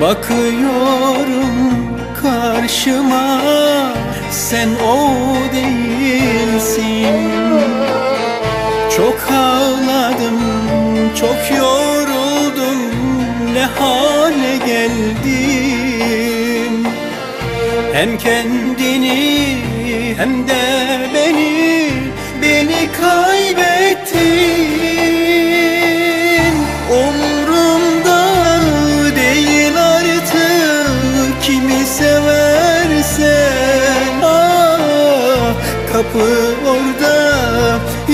Bakıyorum karşıma sen o değilsin. Çok ağladım, çok yoruldum Ne hale geldim Hem kendini hem de beni Beni kaybettin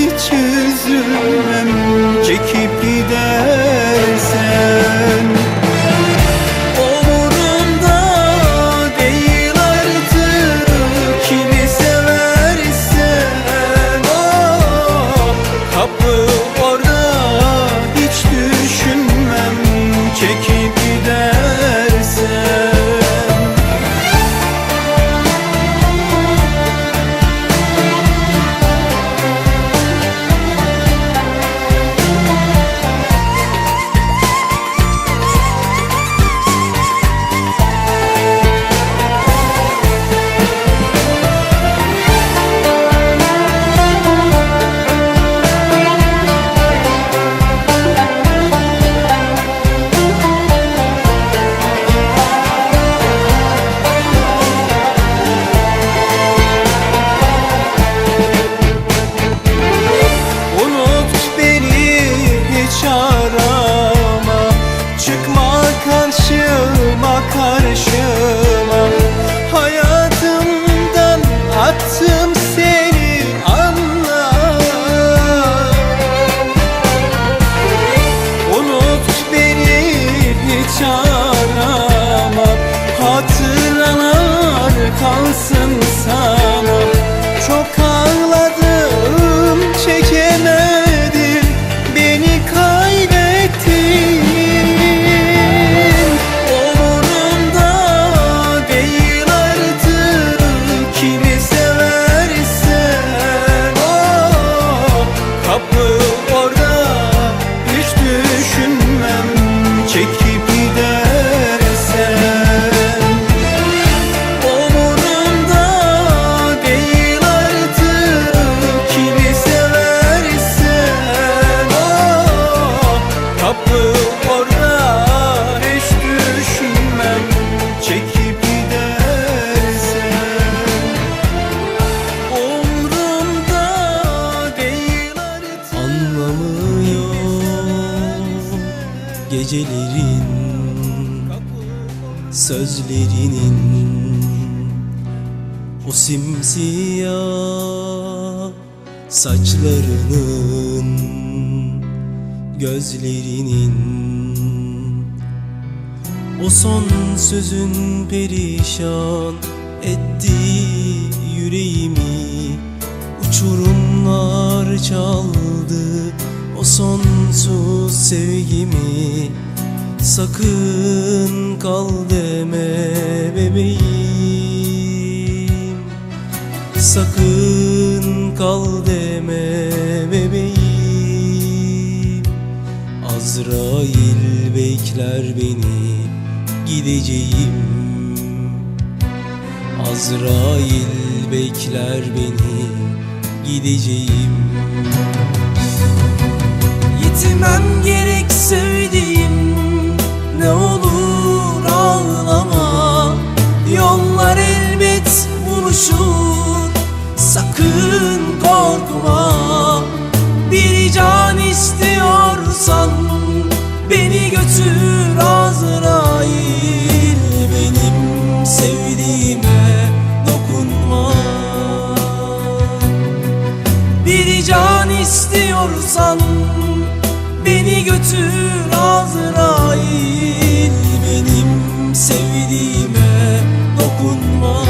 Hiç Sözlerinin O simsiyah saçlarının Gözlerinin O son sözün perişan etti yüreğimi Uçurumlar çaldı. O sonsuz sevgimi Sakın kal deme bebeğim. Sakın kal deme bebeğim. Azrail bekler beni gideceğim. Azrail bekler beni gideceğim. Yitimem istiyorsan beni götür Azrail. Benim sevdiğime dokunma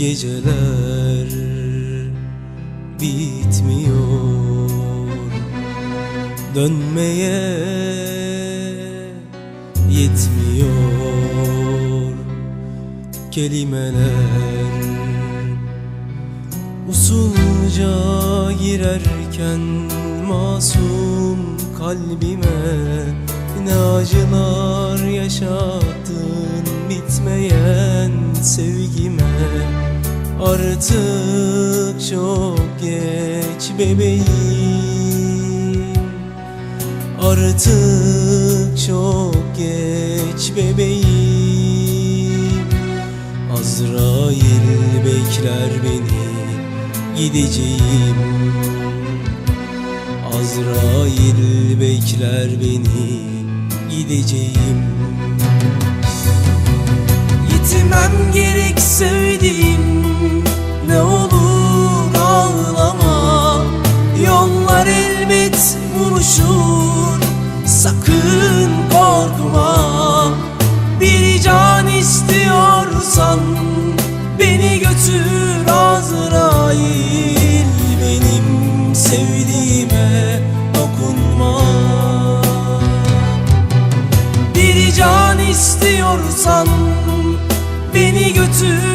geceler bitmiyor. Dönmeye yetmiyor. Kelimeler Usulca girerken masum kalbime Ne acılar yaşattın bitmeyen sevgime Artık çok geç bebeğim. Artık çok geç bebeğim. Azrail bekler beni gideceğim. Azrail bekler beni gideceğim. Gitmem gerek sevdiğim elbet buluşur sakın korkma. Bir can istiyorsan beni götür Azrail. Benim sevdiğime dokunma. Bir can istiyorsan Beni götür